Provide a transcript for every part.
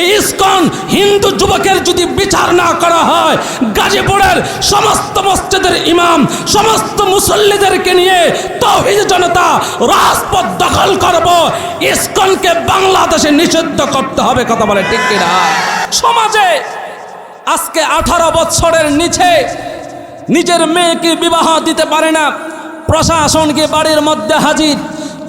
এই ইস্কন হিন্দু যুবকের যদি বিচার না করা হয়, গাজীপুরের সমস্ত মসজিদের ইমাম, সমস্ত মুসল্লিদেরকে নিয়ে তৌহিদ জনতা রাজপথ দখল করব। ইস্কনকে বাংলাদেশে নিষিদ্ধ করতে হবে, কথা বলে ঠিক কিনা? সমাজে আজকে আঠারো বৎসরের নিচে নিজের মেয়েকে বিবাহ দিতে পারে না। প্রশাসনকে বাড়ির মধ্যে হাজির।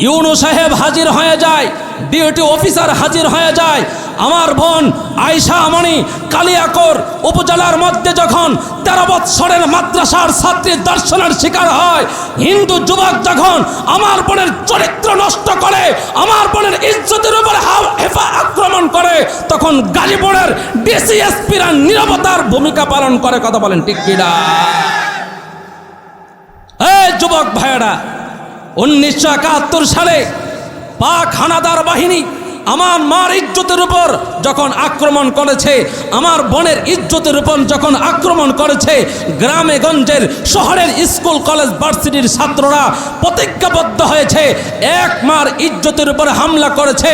ইউনু সাহেব হাজির হয়ে যায়। ডিউটি অফিসার হাজির হয়ে যায়। আমার বোন আয়সা মণি কালিয়াকোর উপজেলার মধ্যে যখন তেরো বৎসরের মাদ্রাসার ছাত্রী দর্শনের শিকার হয়, হিন্দু যুবক যখন আমার বোনের চরিত্র নষ্ট করে, আমার বোনের ইজ্জতের উপরে হেফা আক্রমণ করে, তখন গাজীপুরের ডিসিএসপিরা নিরাপত্তার ভূমিকা পালন করে। কথা বলেন কিনা এই যুবক ভাইয়েরা, উনিশশো একাত্তর সালে পাক হানাদার বাহিনী আমার মার ইজ্জতের উপর যখন আক্রমণ করেছে, আমার বোনের ইজ্জতের উপর যখন আক্রমণ করেছে, গ্রামে গঞ্জের শহরের স্কুল, কলেজ, ভার্সিটির ছাত্ররা প্রতিজ্ঞাবদ্ধ হয়েছে, এক মার ইজ্জতের উপর হামলা করেছে,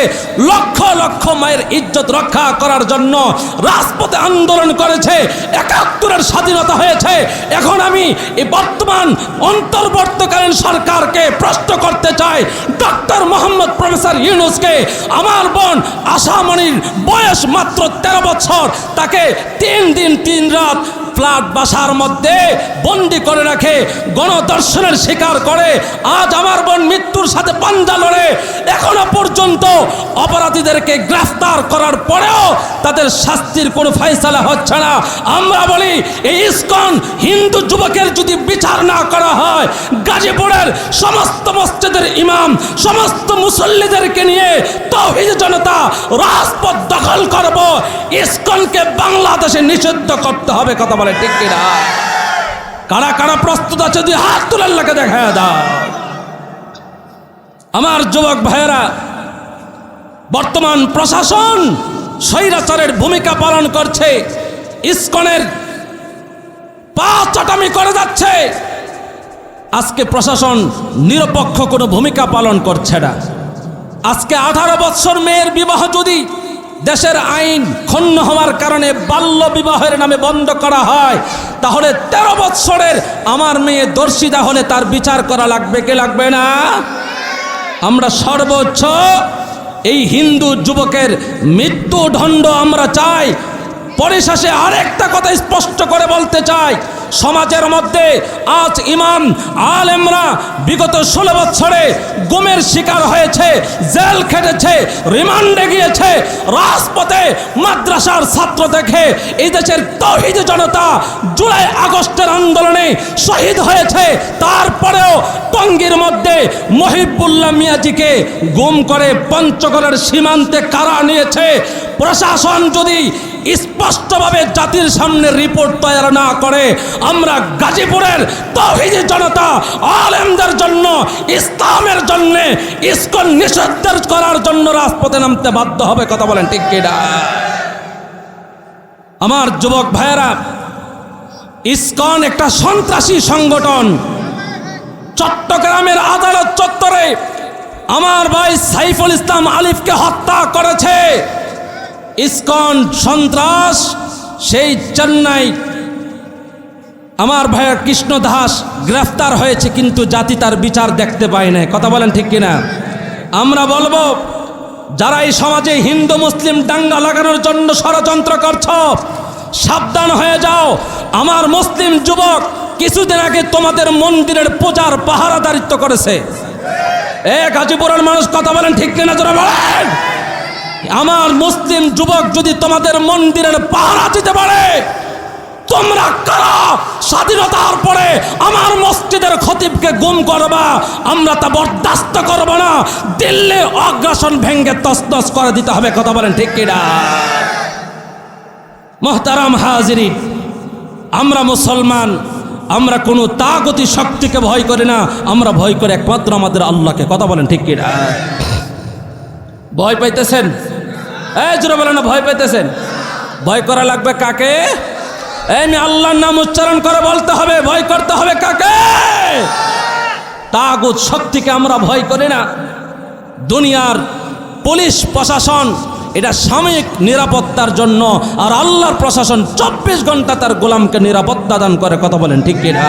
লক্ষ লক্ষ মায়ের ইজ্জত রক্ষা করার জন্য রাজপথে আন্দোলন করেছে, একাত্তরের স্বাধীনতা হয়েছে। এখন আমি এই বর্তমান অন্তর্বর্তকালীন সরকারকে প্রশ্ন করতে চাই ডক্টর মোহাম্মদ প্রফেসর ইউনুসকে, আমার বোন আশামণির বয়স মাত্র তেরো বছর। তাকে তিন দিন তিন রাত ফ্ল্যাট বাসার মধ্যে বন্দি করে রাখে, গণদর্শনের শিকার করে। আজ আমার বোন মৃত্যুর সাথে পাঞ্জা লড়ে। এখনও পর্যন্ত অপরাধীদেরকে গ্রেফতার করার পরেও তাদের শাস্তির কোনো ফয়সালা হচ্ছে না। আমরা বলি, এই ইস্কন হিন্দু যুবকের যদি বিচার না করা হয়, গাজীপুরের সমস্ত মসজিদের ইমাম, সমস্ত মুসল্লিদেরকে নিয়ে তৌহিদ জনতা রাজপথ দখল করব। ইস্কনকে বাংলাদেশে নিষিদ্ধ করতে হবে, কথা বলে। ঠিক কিনা কারা কারা প্রস্তুত আছে যদি হাত তোলার লাগে দেখা দাও। আমার যুবক ভাইয়েরা, বর্তমান প্রশাসন স্বৈরাচারের ভূমিকা পালন করছে, ইস্কনের পা চাটামি করে যাচ্ছে। আজকে প্রশাসন নিরপেক্ষ কোনো ভূমিকা পালন করছে না। আজকে আঠারো বৎসর মেয়ের বিবাহ যদি দেশের আইন ক্ষুণ্ণ হওয়ার কারণে বাল্য বিবাহের নামে বন্ধ করা হয়। তাহলে তেরো বৎসরের আমার মেয়ে দর্শিতা হলে তার বিচার করা লাগবে, কে লাগবে না? আমরা সর্বোচ্চ এই হিন্দু যুবকের মৃত্যুদণ্ড আমরা চাই। পরিশেষে আরেকটা কথা স্পষ্ট করে বলতে চাই। সমাজের মধ্যে আজ ইমাম আলেমরা বিগত ষোলো বছরে গুমের শিকার হয়েছে, জেল খেটেছে, রিমান্ডে গিয়েছে, রাজপথে মাদ্রাসার ছাত্র দেখে এই দেশের তহিদ জনতা জুলাই আগস্টের আন্দোলনে শহীদ হয়েছে। তারপরেও টঙ্গীর মধ্যে মহিবুল্লাহ মিয়াজিকে গুম করে পঞ্চগড়ের সীমান্তে কারা নিয়েছে? প্রশাসন যদি স্পষ্টভাবে জাতির সামনে রিপোর্ট তৈরি না করে, আমরা গাজীপুরের তহিদ জনতা, আলেমদের জন্য, ইসলামের জন্য, ইস্কন নিষেধের করার জন্য রাজপথে নামতে বাধ্য হবে, কথা বলেন ঠিক কিনা আমার যুবক ভাইয়েরা, ইস্কন একটা সন্ত্রাসী সংগঠন। চট্টগ্রামের আদালত চত্বরে আমার ভাই সাইফুল ইসলাম আলিফকে হত্যা করেছে। ইস্কন সন্ত্রাস, সেই চেন্নাই আমার ভাইয়া কৃষ্ণ দাস গ্রেফতার হয়েছে, কিন্তু জাতি তার বিচার দেখতে পায় না কথা বলেন ঠিক কিনা? আমরা বলব, যারা এই সমাজে হিন্দু, মুসলিম দাঙ্গা লাগানোর জন্য ষড়যন্ত্র করছ, সাবধান হয়ে যাও। আমার মুসলিম যুবক কিছুদিন আগে তোমাদের মন্দিরের পূজার পাহারাদারিত্ব করেছে। এ গাজীপুরের মানুষ কথা বলেন ঠিক কিনা জোরে বলেন? আমার মুসলিম যুবক যদি তোমাদের মন্দিরের পাহারা দিতে পারে, তোমরা কারা স্বাধীনতার পরে আমার মসজিদের খতিবকে গুম করবা? আমরা তা বরদাস্ত করব না। দিল্লি অগ্রাসন ভেঙ্গে তসতস করে দিতে হবে, কথা বলেন ঠিক কিনা? মোহতারাম হাজিরি আমরা মুসলমান, আমরা কোনো তাগতি শক্তিকে ভয় করি না, আমরা ভয় করে একমাত্র আমাদের আল্লাহকে, কথা বলেন ঠিক কিনা? ভয় পাইতেছেন? এই জোরে বলেন না, ভয় পাইতেছেন? ভয় করা লাগবে কাকে? আমি আল্লাহর নাম উচ্চারণ করে বলতে হবে, ভয় করতে হবে কাকে? তাগুত শক্তিকে আমরা ভয় করি না। দুনিয়ার পুলিশ প্রশাসন, এটা সাময়িক নিরাপত্তার জন্য, আর আল্লাহর প্রশাসন চব্বিশ ঘণ্টা তার গোলামকে নিরাপত্তা দান করে, কথা বলেন ঠিক কিনা?